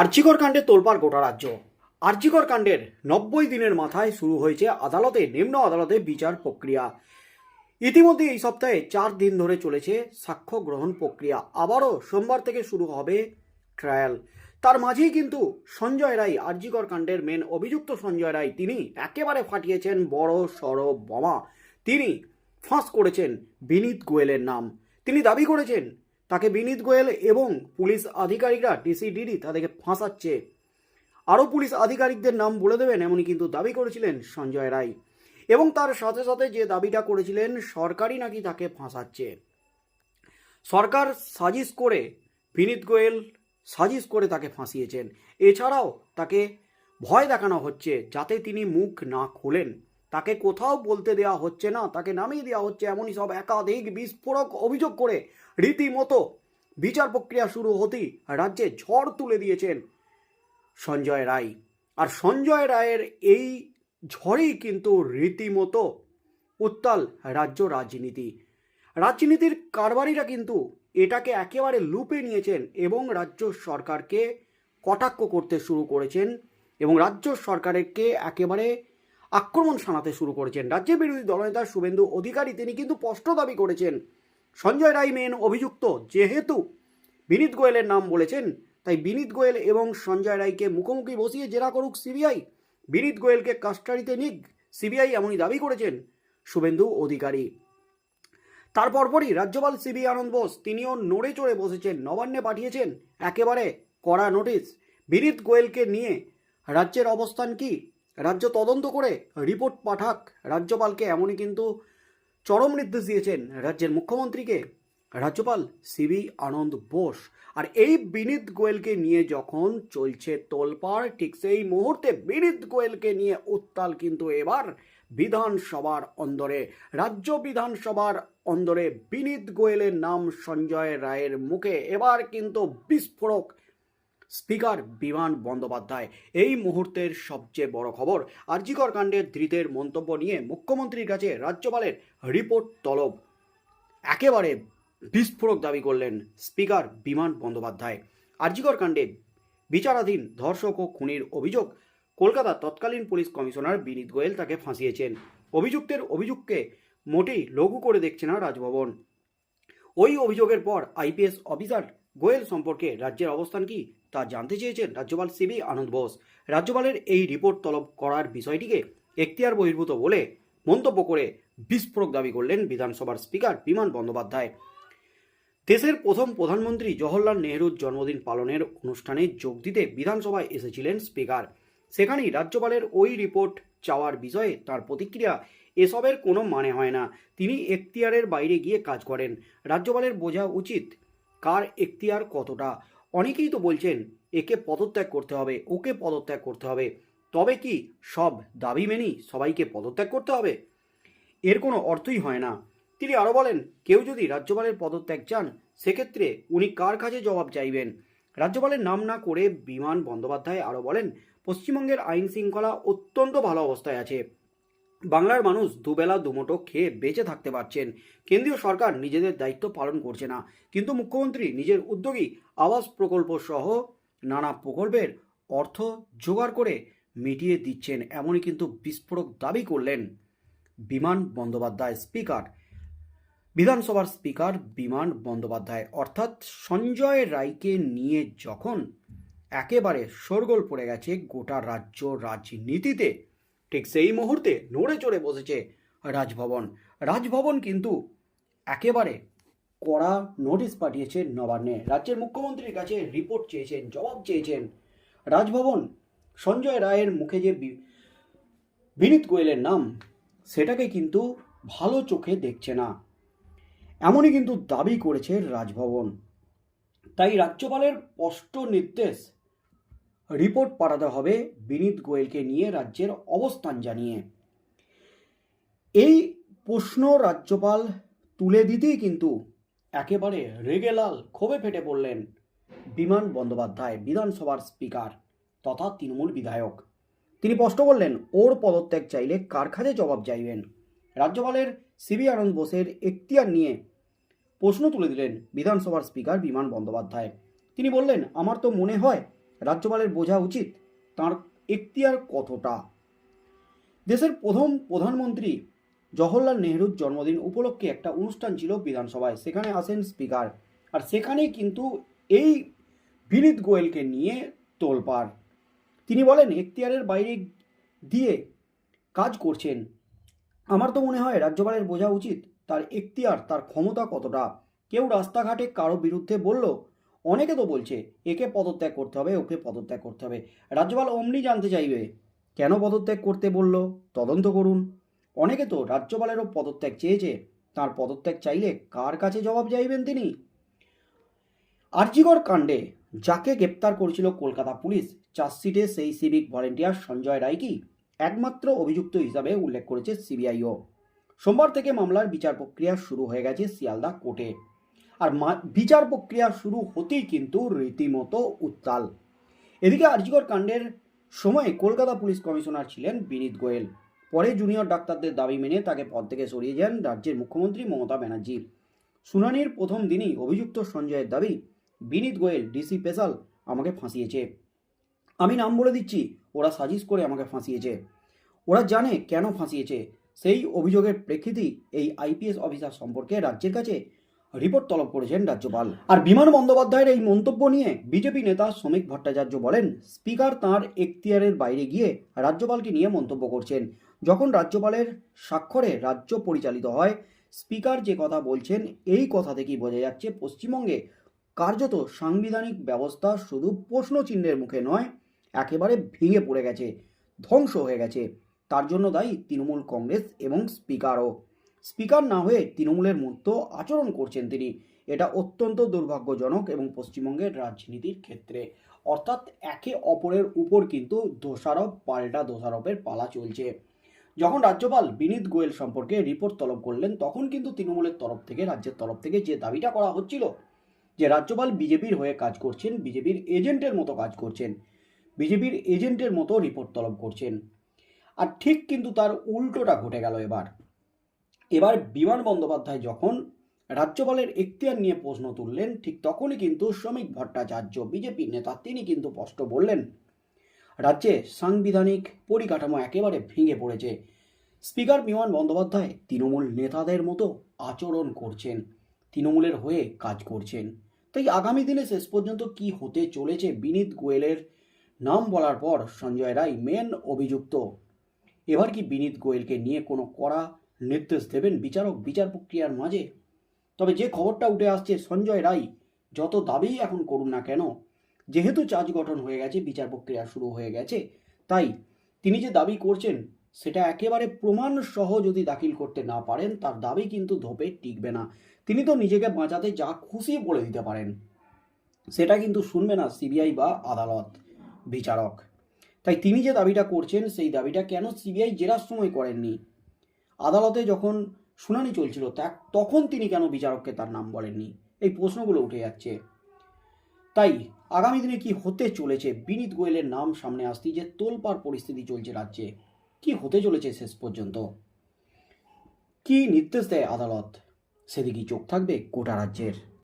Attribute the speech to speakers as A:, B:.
A: আর্চিকর কাণ্ডে তোলপাড় গোটা রাজ্য। আর্চিকর কাণ্ডের নব্বই দিনের মাথায় শুরু হয়েছে আদালতে, নিম্ন আদালতে বিচার প্রক্রিয়া। ইতিমধ্যে এই সপ্তাহে চার দিন ধরে চলেছে সাক্ষ্য গ্রহণ প্রক্রিয়া। আবারও সোমবার থেকে শুরু হবে ট্রায়াল। তার মাঝেই কিন্তু সঞ্জয় রায়, আরজিকর কাণ্ডের মেন অভিযুক্ত সঞ্জয় রায়, তিনি একেবারে ফাটিয়েছেন বড় সড় বোমা। তিনি ফাঁস করেছেন বিনীত গোয়েলের নাম। তিনি দাবি করেছেন তাকে বিনীত গোয়েল এবং পুলিশ আধিকারিকরা ডিসিডিডি তাদেরকে ফাঁসাচ্ছে। আরও পুলিশ আধিকারিকদের নাম বলে দেবেন এমনই কিন্তু দাবি করেছিলেন সঞ্জয় রায়। এবং তার সাথে সাথে যে দাবিটা করেছিলেন, সরকারই নাকি তাকে ফাঁসাচ্ছে। সরকার সাজিশ করে বিনীত গোয়েল সাজিশ করে তাকে ফাঁসিয়েছেন। এছাড়াও তাকে ভয় দেখানো হচ্ছে যাতে তিনি মুখ না খোলেন। তাকে কোথাও বলতে দেওয়া হচ্ছে না, তাকে নামিয়ে দেওয়া হচ্ছে এমনই সব একাধিক বিস্ফোরক অভিযোগ করে রীতিমতো বিচার প্রক্রিয়া শুরু হতেই রাজ্যে ঝড় তুলে দিয়েছেন সঞ্জয় রায়। আর সঞ্জয় রায়ের এই ঝড়েই কিন্তু রীতিমতো উত্তাল রাজ্য রাজনীতি। রাজনীতির কারবারিরা কিন্তু এটাকে একেবারে লুপে নিয়েছেন এবং রাজ্য সরকারকে কটাক্ষ করতে শুরু করেছেন এবং রাজ্য সরকারকে একেবারে আক্রমণ শানাতে শুরু করেছেন। রাজ্যের বিরোধী দলনেতা শুভেন্দু অধিকারী তিনি কিন্তু স্পষ্ট দাবি করেছেন। সঞ্জয় রায় মেন অভিযুক্ত, যেহেতু বিনীত গোয়েলের নাম বলেছেন, তাই বিনীত গোয়েল এবং সঞ্জয় রায়কে মুখোমুখি বসিয়ে জেরা করুক সিবিআই। বিনীত গোয়েলকে কাস্টাডিতে নিক, সিবিআই এমনই দাবি করেছেন শুভেন্দু অধিকারী। তার পরপরই রাজ্যপাল সিবি আনন্দ বোস, তিনিও নড়ে চড়ে বসেছেন, নবান্নে পাঠিয়েছেন একেবারে কড়া নোটিশ। বিনীত গোয়েলকে নিয়ে রাজ্যের অবস্থান কি? রাজ্য তদন্ত করে রিপোর্ট পাঠাক। রাজ্যপালকে এমনই কিন্তু চরম নির্দেশ দিয়েছেন রাজ্যের মুখ্যমন্ত্রীকে। রাজ্যপাল সিবি আনন্দ বোস। আর এই বিনীত গোয়েলকে নিয়ে যখন চলছে তোলপাড়, ঠিক সেই মুহূর্তে বিনীত গোয়েলকে নিয়ে উত্তাল কিন্তু এবার বিধানসভার অন্দরে। রাজ্য বিধানসভার অন্দরে বিনীত গোয়েলের নাম সঞ্জয় রায়ের মুখে এবার কিন্তু বিস্ফোরক স্পিকার বিমান বন্দ্যোপাধ্যায়। এই মুহূর্তের সবচেয়ে বড় খবর, আরজিকর কাণ্ডের ধৃতের মন্তব্য নিয়ে মুখ্যমন্ত্রীর কাছে রাজ্যপালের রিপোর্ট তলব। একেবারে বিস্ফোরক দাবি করলেন স্পিকার বিমান বন্দ্যোপাধ্যায়। আরজিকর কাণ্ডে বিচারাধীন ধর্ষক ও খুনির অভিযোগ, কলকাতা তৎকালীন পুলিশ কমিশনার বিনীত গোয়েল তাকে ফাঁসিয়েছেন। অভিযুক্তের অভিযোগকে মোটেই লঘু করে দেখছে না রাজভবন। ওই অভিযোগের পর আইপিএস অফিসার গোয়েল সম্পর্কে রাজ্যের অবস্থান কি তা জানতে চেয়েছেন রাজ্যপাল সিবি আনন্দ বোস। রাজ্যপালের এই রিপোর্ট তলব করার বিষয়টিকে এখতিয়ার বহির্ভূত বলে মন্তব্য করে বিস্ফোরক দাবি করলেন বিধানসভার স্পিকার বিমান বন্দ্যোপাধ্যায়। দেশের প্রথম প্রধানমন্ত্রী জওহরলাল নেহরুর জন্মদিন পালনের অনুষ্ঠানে যোগ দিতে বিধানসভায় এসেছিলেন স্পিকার। সেখানেই রাজ্যপালের ওই রিপোর্ট চাওয়ার বিষয়ে তার প্রতিক্রিয়া এসবের কোনো মানে হয় না। তিনি এখতিয়ারের বাইরে গিয়ে কাজ করেন। রাজ্যপালের বোঝা উচিত কার এখতিয়ার কতটা? অনেকেই তো বলছেন, একে পদত্যাগ করতে হবে, ওকে পদত্যাগ করতে হবে। তবে কি সব দাবি মেনেই সবাইকে পদত্যাগ করতে হবে? এর কোনো অর্থই হয় না। তিনি আরও বলেন, কেউ যদি রাজ্যপালের পদত্যাগ চান, সেক্ষেত্রে উনি কার কাছে জবাব চাইবেন? রাজ্যপালের নাম না করে বিমান বন্দ্যোপাধ্যায় আরও বলেন, পশ্চিমবঙ্গের আইন শৃঙ্খলা অত্যন্ত ভালো অবস্থায় আছে। বাংলার মানুষ দুবেলা, দুমুঠো খেয়ে বেঁচে থাকতে পারছেন। কেন্দ্রীয় সরকার নিজেদের দায়িত্ব পালন করছে না। কিন্তু মুখ্যমন্ত্রী নিজের উদ্যোগী আবাস প্রকল্প সহ নানা প্রকল্পের অর্থ জোগাড় করে মিটিয়ে দিচ্ছেন, এমনই কিন্তু বিস্ফোরক দাবি করলেন বিমান বন্দ্যোপাধ্যায় স্পিকার। বিধানসভার স্পিকার বিমান বন্দ্যোপাধ্যায়, অর্থাৎ সঞ্জয় রায়কে নিয়ে যখন একেবারে শোরগোল পড়ে গেছে গোটা রাজ্য রাজনীতিতে ঠিক সেই মুহূর্তে নড়ে চড়ে বসেছে রাজভবন। রাজভবন কিন্তু একেবারে কড়া নোটিশ পাঠিয়েছে নবান্নে। রাজ্যের মুখ্যমন্ত্রীর কাছে রিপোর্ট চেয়েছেন, জবাব চেয়েছেন রাজভবন। সঞ্জয় রায়ের মুখে যে বিনীত গোয়েলের নাম, সেটাকে কিন্তু ভালো চোখে দেখছে না। এমনই কিন্তু দাবি করেছে রাজভবন। তাই রাজ্যপালের স্পষ্ট নির্দেশ রিপোর্ট পাঠাতে হবে বিনীত গোয়েলকে নিয়ে রাজ্যের অবস্থান জানিয়ে। এই প্রশ্ন রাজ্যপাল তুলে দিতেই কিন্তু একেবারে রেগেলাল ক্ষোভে ফেটে পড়লেন বিমান বন্দ্যোপাধ্যায়, বিধানসভার স্পিকার তথা তৃণমূল বিধায়ক। তিনি স্পষ্ট করলেন, ওর পদত্যাগ চাইলে কার জবাব চাইবেন? রাজ্যপালের সিবি আনন্দ বোসের এখতিয়ার নিয়ে প্রশ্ন তুলে দিলেন বিধানসভার স্পিকার বিমান বন্দ্যোপাধ্যায়। তিনি বললেন, আমার তো মনে হয় রাজ্যপালের বোঝা উচিত তার এখতিয়ার কতটা। দেশের প্রথম প্রধানমন্ত্রী জওহরলাল নেহরুর জন্মদিন উপলক্ষে একটা অনুষ্ঠান ছিল বিধানসভায়, সেখানে আসেন স্পিকার। আর সেখানেই কিন্তু এই বিনীত গোয়েলকে নিয়ে তোলপাড়। তিনি বলেন, এখতিয়ারের বাইরে দিয়ে কাজ করছেন। আমার তো মনে হয় রাজ্যপালের বোঝা উচিত তার এখতিয়ার, তার ক্ষমতা কতটা। কেউ রাস্তাঘাটে কারও বিরুদ্ধে বলল অনেকে তো বলছে, একে পদত্যাগ করতে হবে, ওকে পদত্যাগ করতে হবে। রাজ্যপাল অমনি জানতে চাইবে, কেন পদত্যাগ করতে বলল? তদন্ত করুন। অনেকে তো রাজ্যপালেরও পদত্যাগ চেয়েছে, তার পদত্যাগ চাইলে কার কাছে জবাব চাইবেন তিনি? আরজিগড় কাণ্ডে যাকে গ্রেপ্তার করেছিল কলকাতা পুলিশ চার্জশিটে সেই সিভিক ভলেন্টিয়ার সঞ্জয় রায়কে একমাত্র অভিযুক্ত হিসাবে উল্লেখ করেছে সিবিআইও। সোমবার থেকে মামলার বিচার প্রক্রিয়া শুরু হয়ে গেছে শিয়ালদা কোর্টে। আর বিচার প্রক্রিয়া শুরু হতেই কিন্তু রীতিমতো উত্তাল। এদিকে আরজিগড় কাণ্ডের সময় কলকাতা পুলিশ কমিশনার ছিলেন বিনীত গোয়েল। পরে জুনিয়র ডাক্তারদের দাবি মেনে তাকে পদ থেকে সরিয়ে যান রাজ্যের মুখ্যমন্ত্রী মমতা ব্যানার্জি। শুনানির প্রথম দিনই অভিযুক্ত সঞ্জয়ের দাবি, বিনীত গোয়েল, ডিসি পেশাল আমাকে ফাঁসিয়েছে। আমি নাম বলে দিচ্ছি, ওরা সাজিশ করে আমাকে ফাঁসিয়েছে। ওরা জানে কেন ফাঁসিয়েছে। সেই অভিযোগের প্রেক্ষিতেই এই আইপিএস অফিসার সম্পর্কে রাজ্যের কাছে রিপোর্ট তলব করেছেন রাজ্যপাল। আর বিমান বন্দ্যোপাধ্যায়ের এই মন্তব্য নিয়ে বিজেপি নেতা শ্রমিক ভট্টাচার্য বলেন, স্পিকার তার এখতিয়ারের বাইরে গিয়ে রাজ্যপালকে নিয়ে মন্তব্য করছেন। যখন রাজ্যপালের স্বাক্ষরে রাজ্য পরিচালিত হয়, স্পিকার যে কথা বলছেন, এই কথা থেকেই বোঝা যাচ্ছে পশ্চিমবঙ্গে কার্যত সাংবিধানিক ব্যবস্থা শুধু প্রশ্ন চিহ্নের মুখে নয়, একেবারে ভেঙে পড়ে গেছে, ধ্বংস হয়ে গেছে। তার জন্য দায়ী তৃণমূল কংগ্রেস এবং স্পিকারও। স্পিকার না হয়ে তৃণমূলের মতো আচরণ করছেন তিনি। এটা অত্যন্ত দুর্ভাগ্যজনক এবং পশ্চিমবঙ্গের রাজনীতির ক্ষেত্রে। অর্থাৎ একে অপরের উপর কিন্তু দোষারোপ, পাল্টা দোষারোপের পালা চলছে। যখন রাজ্যপাল বিনীত গোয়েল সম্পর্কে রিপোর্ট তলব করলেন, তখন কিন্তু তৃণমূলের তরফ থেকে, রাজ্যের তরফ থেকে যে দাবিটা করা হচ্ছিল, যে রাজ্যপাল বিজেপির হয়ে কাজ করছেন, বিজেপির এজেন্টের মতো কাজ করছেন, বিজেপির এজেন্টের মতো রিপোর্ট তলব করছেন। আর ঠিক কিন্তু তার উল্টোটা ঘটে গেল এবার। এবার বিমান বন্দ্যোপাধ্যায় যখন রাজ্যপালের এখতিয়ার নিয়ে প্রশ্ন তুললেন, ঠিক তখনই কিন্তু শ্রমিক ভট্টাচার্য, বিজেপি নেতা, তিনি কিন্তু স্পষ্ট বললেন, রাজ্যে সাংবিধানিক পরিকাঠামো একেবারে ভেঙে পড়েছে। স্পিকার বিমান বন্দ্যোপাধ্যায় তৃণমূল নেতাদের মতো আচরণ করছেন, তৃণমূলের হয়ে কাজ করছেন। তাই আগামী দিনে শেষ পর্যন্ত কি হতে চলেছে বিনীত গোয়েলের নাম বলার পর সঞ্জয় রায় মেন অভিযুক্ত। এবার কি বিনীত গোয়েলকে নিয়ে কোনো কড়া নির্দেশ দেবেন বিচারক বিচার প্রক্রিয়ার মাঝে। তবে যে খবরটা উঠে আসছে, সঞ্জয় রায়, যত দাবিই এখন করুন না কেন, যেহেতু চার্জ গঠন হয়ে গেছে, বিচার প্রক্রিয়া শুরু হয়ে গেছে, তাই তিনি যে দাবি করছেন, সেটা একেবারে প্রমাণ সহ যদি দাখিল করতে না পারেন, তার দাবি কিন্তু ধোপে টিকবে না। তিনি তো নিজেকে বাঁচাতে যা খুশি বলে দিতে পারেন। সেটা কিন্তু শুনবে না সিবিআই বা আদালত বিচারক। তাই তিনি যে দাবিটা করছেন, সেই দাবিটা কেন সিবিআই জেরার সময় করেননি? আদালতে যখন শুনানি চলছিল, তা তখন তিনি কেন বিচারককে তার নাম বলেননি? এই প্রশ্নগুলো উঠে যাচ্ছে। তাই আগামী দিনে কি হতে চলেছে? বিনীত গোয়েলের নাম সামনে আসতেই যে তোলপার পরিস্থিতি চলছে রাজ্যে, কি হতে চলেছে শেষ পর্যন্ত? কি নির্দেশ দেয় আদালত? সেদিকেই চোখ থাকবে গোটা রাজ্যের।